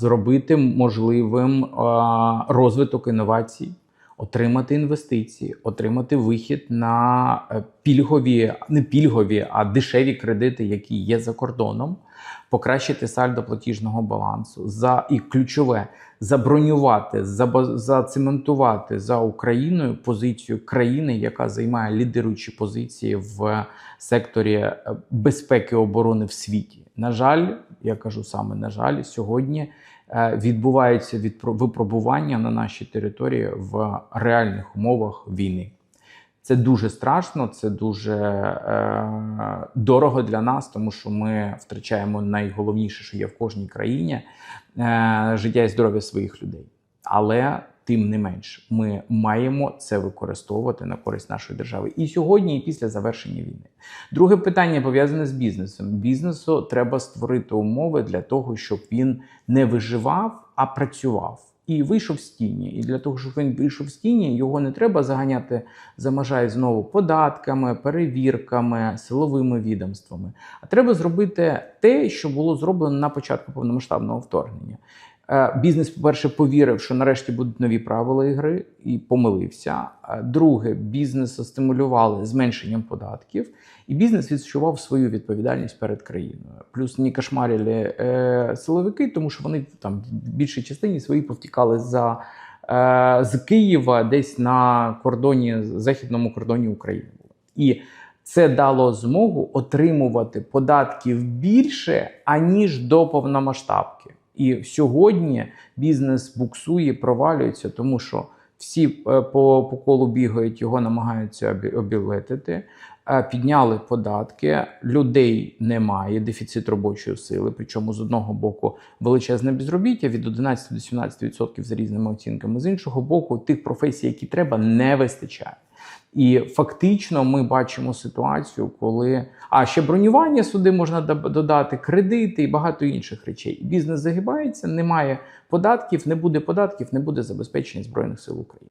зробити можливим е, розвиток інновацій, отримати інвестиції, отримати вихід на е, пільгові, не пільгові, а дешеві кредити, які є за кордоном, покращити сальдо платіжного балансу, за і ключове забронювати, зацементувати за Україною позицію країни, яка займає лідируючі позиції в секторі е, безпеки оборони в світі. На жаль, я кажу саме на жаль, сьогодні відбувається відбуваються відпро- випробування на нашій території в реальних умовах війни. Це дуже страшно, це дуже е, дорого для нас, тому що ми втрачаємо найголовніше, що є в кожній країні е, життя і здоров'я своїх людей. Але тим не менш, ми маємо це використовувати на користь нашої держави і сьогодні, і після завершення війни. Друге питання пов'язане з бізнесом. Бізнесу треба створити умови для того, щоб він не виживав, а працював. І вийшов з тіні. І для того, щоб він вийшов з тіні, його не треба заганяти за межа знову податками, перевірками, силовими відомствами. А треба зробити те, що було зроблено на початку повномасштабного вторгнення. Е, Бізнес, по-перше, повірив, що нарешті будуть нові правила ігри, і помилився. Е, Друге, бізнес стимулювали зменшенням податків, і бізнес відчував свою відповідальність перед країною. Плюс не кошмарили е, силовики, тому що вони там в більшій частині свої повтікали за е, з Києва десь на кордоні, західному кордоні України. І це дало змогу отримувати податків більше, аніж до повномасштабки. І сьогодні бізнес буксує, провалюється, тому що всі е, по, по колу бігають, його намагаються обілетити. Е, Підняли податки, людей немає, дефіцит робочої сили. Причому з одного боку величезне безробіття від 11 до 17% за різними оцінками. З іншого боку, тих професій, які треба, не вистачає. І фактично ми бачимо ситуацію, коли а ще бронювання сюди можна додати, кредити і багато інших речей. Бізнес загибається, немає податків, не буде податків, не буде забезпечення збройних сил України.